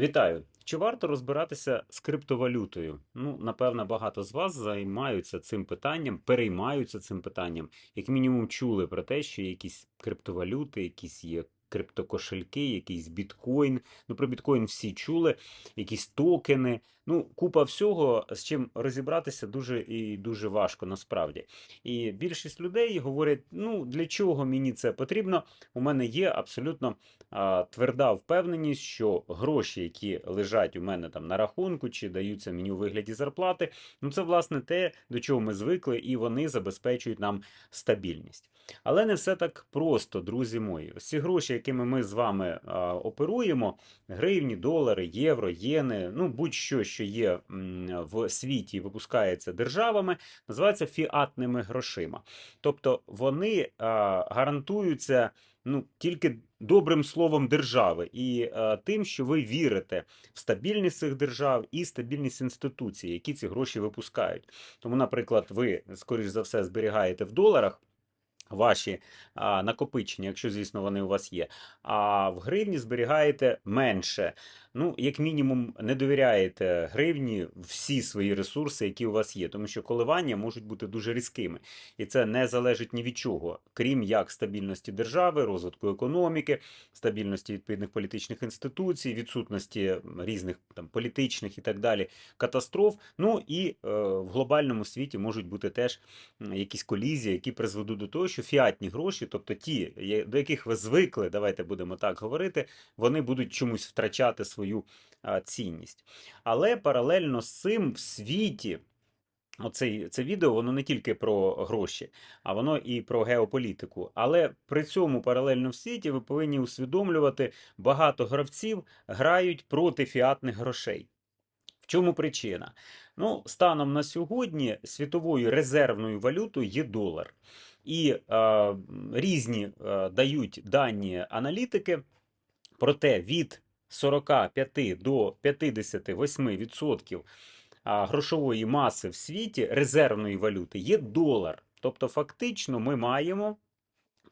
Вітаю! Чи варто розбиратися з криптовалютою? Ну, напевно, багато з вас займаються цим питанням, переймаються цим питанням. Як мінімум, чули про те, що є якісь криптовалюти, якісь є криптокошельки, якийсь біткоін. Ну, про біткоін всі чули, якісь токени. Ну, купа всього, з чим розібратися дуже і дуже важко насправді. І більшість людей говорять: ну для чого мені це потрібно? У мене є абсолютно а, тверда впевненість, що гроші, які лежать у мене там на рахунку чи даються мені у вигляді зарплати, ну це власне те, до чого ми звикли, і вони забезпечують нам стабільність. Але не все так просто, друзі мої. Ось ці гроші, якими ми з вами а, оперуємо, гривні, долари, євро, єни, ну будь-що, що є в світі і випускається державами, називаються фіатними грошима. Тобто вони а, гарантуються ну, тільки добрим словом держави і а, тим, що ви вірите в стабільність цих держав і стабільність інституцій, які ці гроші випускають. Тому, наприклад, ви, скоріш за все, зберігаєте в доларах. Ваші а, накопичення, якщо, звісно, вони у вас є. А в гривні зберігаєте менше. Ну, як мінімум, не довіряєте гривні всі свої ресурси, які у вас є, тому що коливання можуть бути дуже різкими. І це не залежить ні від чого, крім як стабільності держави, розвитку економіки, стабільності відповідних політичних інституцій, відсутності різних там політичних і так далі катастроф. Ну і е, в глобальному світі можуть бути теж якісь колізії, які призведуть до того, що фіатні гроші, тобто ті, до яких ви звикли, давайте будемо так говорити, вони будуть чомусь втрачати свою цінність. Але паралельно з цим в світі. Оцей, це відео воно не тільки про гроші, а воно і про геополітику. Але при цьому паралельно в світі ви повинні усвідомлювати, багато гравців грають проти фіатних грошей. В чому причина? Ну, станом на сьогодні світовою резервною валютою є долар. І е, різні е, дають дані аналітики, проте від 45 до 58% а, грошової маси в світі резервної валюти є долар. Тобто, фактично, ми маємо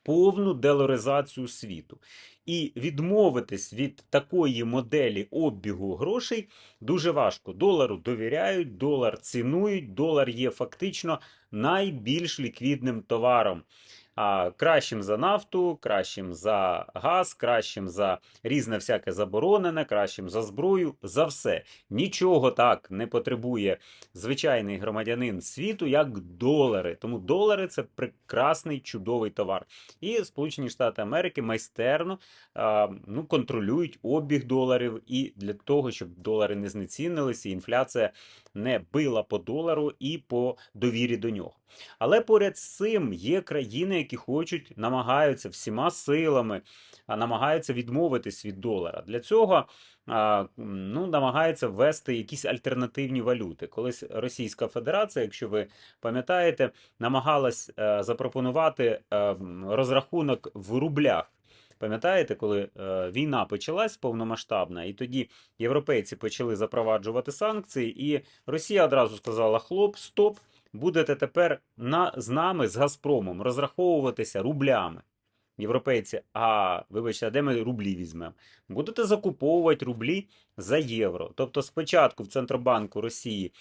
повну доларизацію світу. І відмовитись від такої моделі обігу грошей дуже важко. Долару довіряють, долар цінують, долар є фактично найбільш ліквідним товаром. А, кращим за нафту, кращим за газ, кращим за різне всяке заборонене, кращим за зброю, за все. Нічого так не потребує звичайний громадянин світу, як долари. Тому долари це прекрасний чудовий товар. І Сполучені Штати Америки майстерно ну, контролюють обіг доларів і для того, щоб долари не знецінилися, інфляція не била по долару і по довірі до нього. Але поряд з цим є країни, які хочуть, намагаються всіма силами, намагаються відмовитись від долара. Для цього ну, намагаються ввести якісь альтернативні валюти. Колись Російська Федерація, якщо ви пам'ятаєте, намагалась е, запропонувати е, розрахунок в рублях. Пам'ятаєте, коли е, війна почалась повномасштабна, і тоді європейці почали запроваджувати санкції, і Росія одразу сказала: хлоп, стоп, будете тепер на, з нами, з Газпромом, розраховуватися рублями. Європейці, а вибачте, а де ми рублі візьмемо? Будете закуповувати рублі за євро. Тобто, спочатку в Центробанку Росії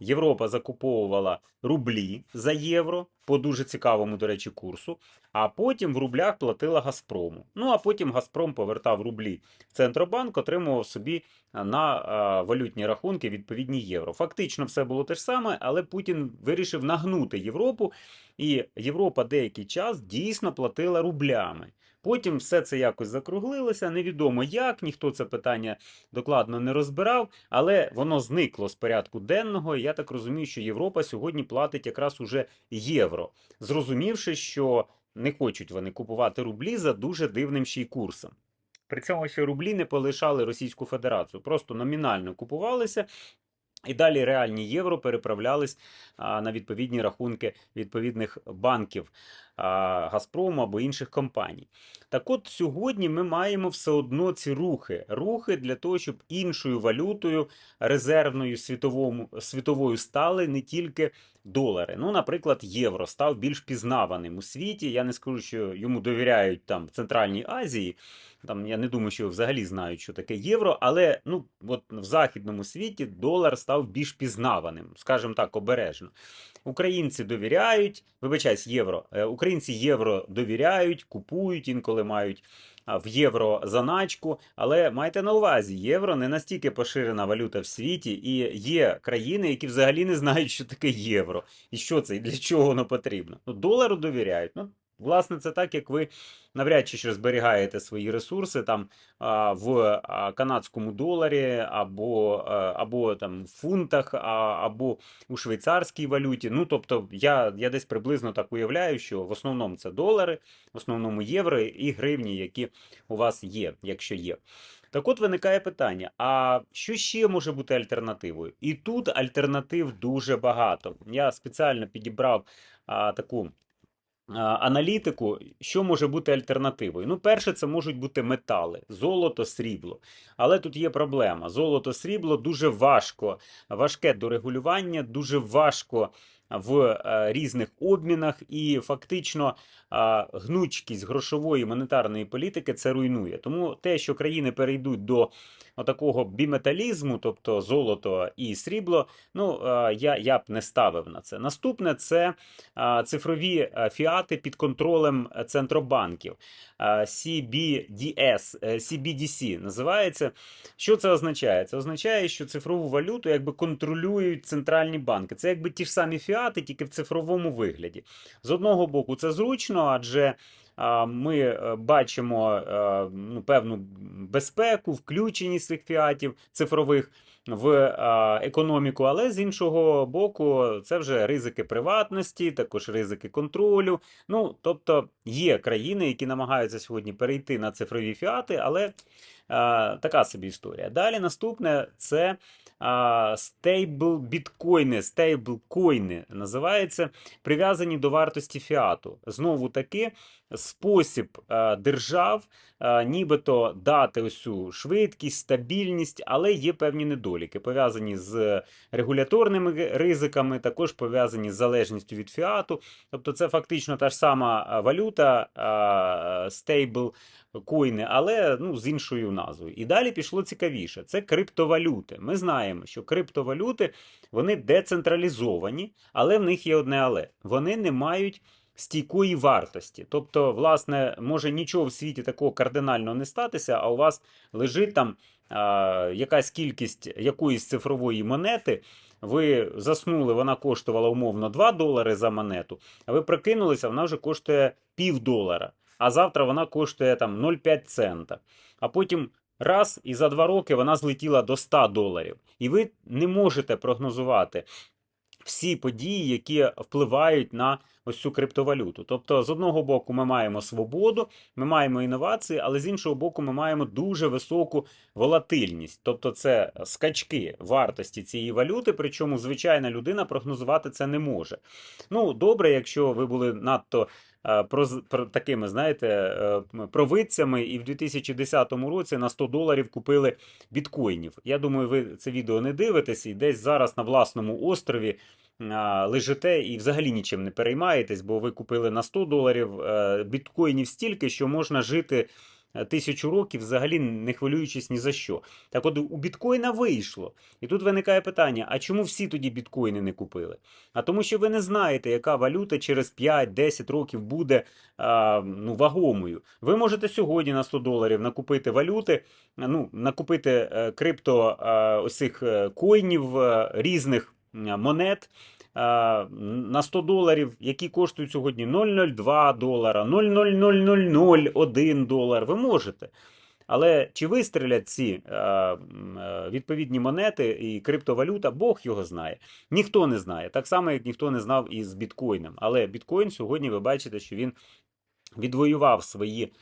Європа закуповувала рублі за євро по дуже цікавому, до речі, курсу, а потім в рублях платила Газпрому. Ну а потім Газпром повертав рублі Центробанк, отримував собі на валютні рахунки відповідні євро. Фактично все було те ж саме, але Путін вирішив нагнути Європу, і Європа деякий час дійсно платила рублями. Потім все це якось закруглилося, невідомо як, ніхто це питання докладно не розбирав, але воно зникло з порядку денного. Я так розумію, що Європа сьогодні платить якраз уже євро, зрозумівши, що не хочуть вони купувати рублі за дуже дивним ще й курсом. При цьому ще рублі не полишали Російську Федерацію, просто номінально купувалися. І далі реальні євро переправлялись на відповідні рахунки відповідних банків. Газпрому або інших компаній. Так от сьогодні ми маємо все одно ці рухи. Рухи для того, щоб іншою валютою резервною світовому, світовою стали не тільки долари. Ну, наприклад, євро став більш пізнаваним у світі. Я не скажу, що йому довіряють там в Центральній Азії. Там я не думаю, що взагалі знають, що таке євро, але ну от в західному світі долар став більш пізнаваним, скажімо так, обережно. Українці довіряють, вибачаюсь, євро. Е, Українці євро довіряють, купують, інколи мають в євро заначку. Але майте на увазі, євро не настільки поширена валюта в світі, і є країни, які взагалі не знають, що таке євро, і що це, і для чого воно потрібно. Ну, долару довіряють. Ну, Власне, це так, як ви навряд чи ще зберігаєте свої ресурси там в канадському доларі, або, або там в фунтах, або у швейцарській валюті. Ну, тобто, я, я десь приблизно так уявляю, що в основному це долари, в основному євро і гривні, які у вас є, якщо є. Так от виникає питання: а що ще може бути альтернативою? І тут альтернатив дуже багато. Я спеціально підібрав а, таку аналітику, що може бути альтернативою. Ну, перше, це можуть бути метали, золото, срібло. Але тут є проблема: золото, срібло дуже важко, важке до регулювання, дуже важко. В е, різних обмінах, і фактично е, гнучкість грошової монетарної політики це руйнує. Тому те, що країни перейдуть до такого біметалізму, тобто золото і срібло, ну е, я я б не ставив на це. Наступне це цифрові фіати під контролем центробанків. CBDS, CBDC називається. Що це означає? Це означає, що цифрову валюту якби контролюють центральні банки. Це якби ті ж самі фіати, тільки в цифровому вигляді. З одного боку, це зручно, адже ми е, бачимо е, ну, певну безпеку, включеність цих фіатів цифрових в економіку, але з іншого боку, це вже ризики приватності, також ризики контролю. Ну, тобто є країни, які намагаються сьогодні перейти на цифрові фіати, але а, така собі історія. Далі наступне це стейбл біткоїни, стейблкоїни називається, прив'язані до вартості фіату. Знову таки, спосіб а, держав, а, нібито дати цю швидкість, стабільність, але є певні недоліки, пов'язані з регуляторними ризиками, також пов'язані з залежністю від фіату. Тобто, це фактично та ж сама валюта, стейбл коїни, але ну, з іншою назвою. І далі пішло цікавіше: це криптовалюти. Ми знаємо, що криптовалюти вони децентралізовані, але в них є одне але вони не мають. Стійкої вартості. Тобто, власне, може нічого в світі такого кардинального не статися, а у вас лежить там а, якась кількість якоїсь цифрової монети. Ви заснули, вона коштувала умовно 2 долари за монету, а ви прокинулися, вона вже коштує пів долара а завтра вона коштує там 0,5 цента. А потім раз і за два роки вона злетіла до 100 доларів. І ви не можете прогнозувати всі події, які впливають на ось цю криптовалюту. Тобто, з одного боку, ми маємо свободу, ми маємо інновації, але з іншого боку, ми маємо дуже високу волатильність. Тобто, це скачки вартості цієї валюти, причому звичайна людина прогнозувати це не може. Ну, добре, якщо ви були надто. Е, про, про такими, знаєте, е, провидцями, і в 2010 році на 100 доларів купили біткоїнів. Я думаю, ви це відео не дивитесь і десь зараз на власному острові. Лежите і взагалі нічим не переймаєтесь, бо ви купили на 100 доларів е, біткоїнів стільки, що можна жити Е, тисячу років, взагалі не хвилюючись ні за що. Так от у біткоїна вийшло. І тут виникає питання: а чому всі тоді біткоїни не купили? А тому, що ви не знаєте, яка валюта через 5-10 років буде а, ну, вагомою. Ви можете сьогодні на 100 доларів накупити валюти, ну, накупити е, крипто а, ось цих е, коїнів різних монет на 100 доларів, які коштують сьогодні 0,02 долара, 0,00001 долар. Ви можете. Але чи вистрілять ці е, відповідні монети і криптовалюта, Бог його знає. Ніхто не знає. Так само, як ніхто не знав із біткоїном. Але біткоін сьогодні ви бачите, що він відвоював свої.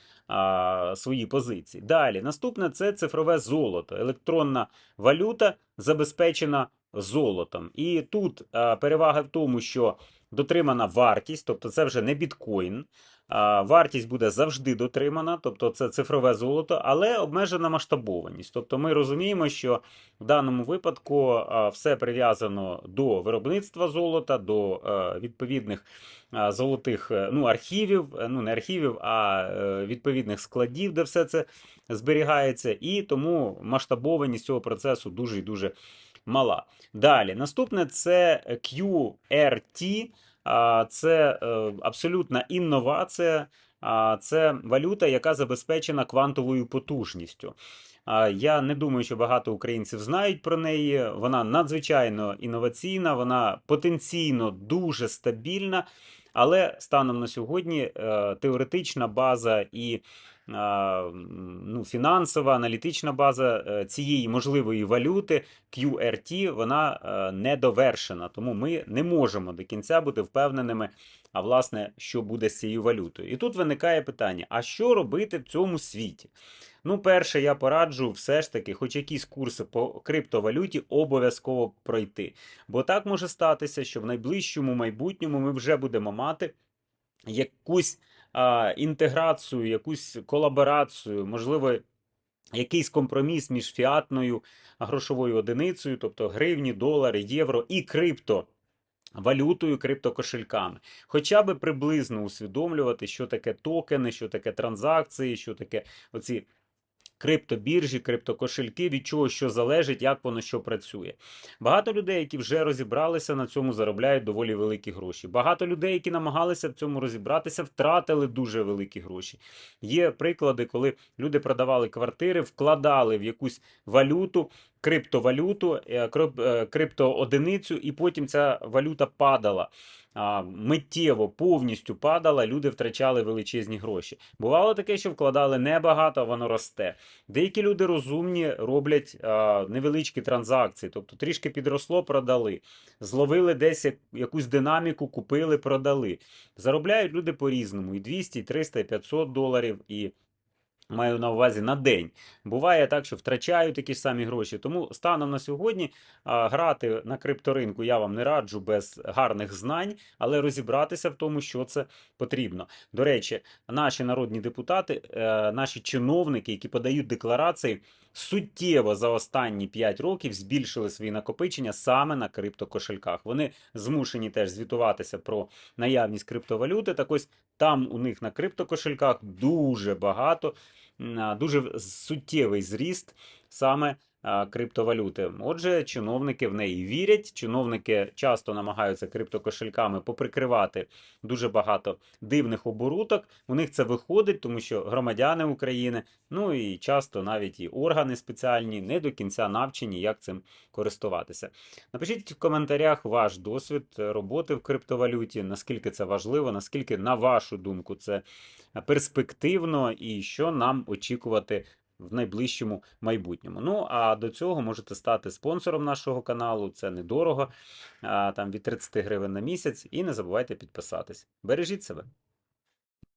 Свої позиції. Далі, наступне це цифрове золото, електронна валюта забезпечена золотом. І тут а, перевага в тому, що дотримана вартість, тобто це вже не біткоін. А, Вартість буде завжди дотримана, тобто це цифрове золото, але обмежена масштабованість. Тобто ми розуміємо, що в даному випадку а, все прив'язано до виробництва золота, до е, відповідних золотих е, ну, архівів, е, ну не архівів, а е, відповідних складів, де все це зберігається, і тому масштабованість цього процесу дуже і дуже мала. Далі, наступне це QRT. Це е, абсолютна інновація, це валюта, яка забезпечена квантовою потужністю. Я не думаю, що багато українців знають про неї. Вона надзвичайно інноваційна, вона потенційно дуже стабільна, але станом на сьогодні е, теоретична база і ну, фінансова, аналітична база е, цієї можливої валюти QRT, вона е, не довершена, тому ми не можемо до кінця бути впевненими, а власне, що буде з цією валютою. І тут виникає питання: а що робити в цьому світі? Ну, перше, я пораджу все ж таки, хоч якісь курси по криптовалюті обов'язково пройти. Бо так може статися, що в найближчому майбутньому ми вже будемо мати якусь інтеграцію, якусь колаборацію, можливо, якийсь компроміс між фіатною грошовою одиницею, тобто гривні, долари, євро і крипто. Валютою, криптокошельками, хоча би приблизно усвідомлювати, що таке токени, що таке транзакції, що таке оці криптобіржі, криптокошельки, від чого що залежить, як воно що працює. Багато людей, які вже розібралися на цьому, заробляють доволі великі гроші. Багато людей, які намагалися в цьому розібратися, втратили дуже великі гроші. Є приклади, коли люди продавали квартири, вкладали в якусь валюту. Криптовалюту, е, е, криптоодиницю, і потім ця валюта падала миттєво, повністю падала, люди втрачали величезні гроші. Бувало таке, що вкладали небагато, воно росте. Деякі люди розумні роблять невеличкі транзакції, тобто трішки підросло, продали. Зловили десь якусь динаміку, купили, продали. Заробляють люди по-різному: і 200, і 300, і 500 доларів, і Маю на увазі на день. Буває так, що втрачаю такі ж самі гроші. Тому станом на сьогодні а, грати на крипторинку я вам не раджу без гарних знань, але розібратися в тому, що це потрібно. До речі, наші народні депутати, е, наші чиновники, які подають декларації, суттєво за останні 5 років збільшили свої накопичення саме на криптокошельках. Вони змушені теж звітуватися про наявність криптовалюти. Так ось там у них на криптокошельках дуже багато дуже суттєвий зріст саме криптовалюти. Отже, чиновники в неї вірять. Чиновники часто намагаються криптокошельками поприкривати дуже багато дивних оборудок. У них це виходить, тому що громадяни України, ну і часто навіть і органи спеціальні не до кінця навчені, як цим користуватися. Напишіть в коментарях ваш досвід роботи в криптовалюті, наскільки це важливо, наскільки, на вашу думку, це перспективно і що нам очікувати в найближчому майбутньому. Ну а до цього можете стати спонсором нашого каналу. Це недорого, там від 30 гривень на місяць. І не забувайте підписатись. Бережіть себе.